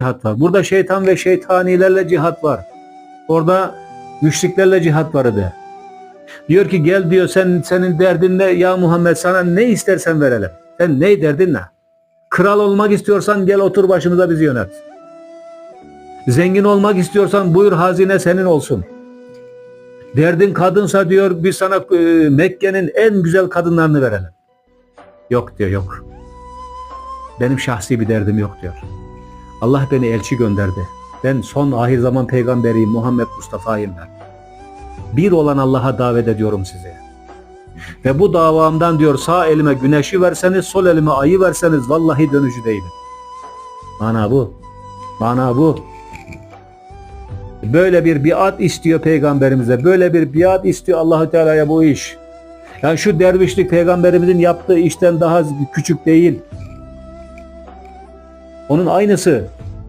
cihat var. Burada şeytan ve şeytanilerle cihat var. Orada müşriklerle cihat var de. Diyor ki gel diyor sen senin derdin ne ya Muhammed sana ne istersen verelim. Sen ne derdin ne? Kral olmak istiyorsan gel otur başımıza bizi yönet. Zengin olmak istiyorsan buyur hazine senin olsun. Derdin kadınsa diyor biz sana e, Mekke'nin en güzel kadınlarını verelim. Yok diyor yok. Benim şahsi bir derdim yok diyor. Allah beni elçi gönderdi. Ben son ahir zaman peygamberiyim Muhammed Mustafa'yım ben. Bir olan Allah'a davet ediyorum sizi. Ve bu davamdan diyor sağ elime güneşi verseniz sol elime ayı verseniz vallahi dönücü değilim. Mana bu. Mana bu. Böyle bir biat istiyor peygamberimize. Böyle bir biat istiyor Allahü Teala'ya bu iş. Yani şu dervişlik peygamberimizin yaptığı işten daha küçük değil. Onun aynısı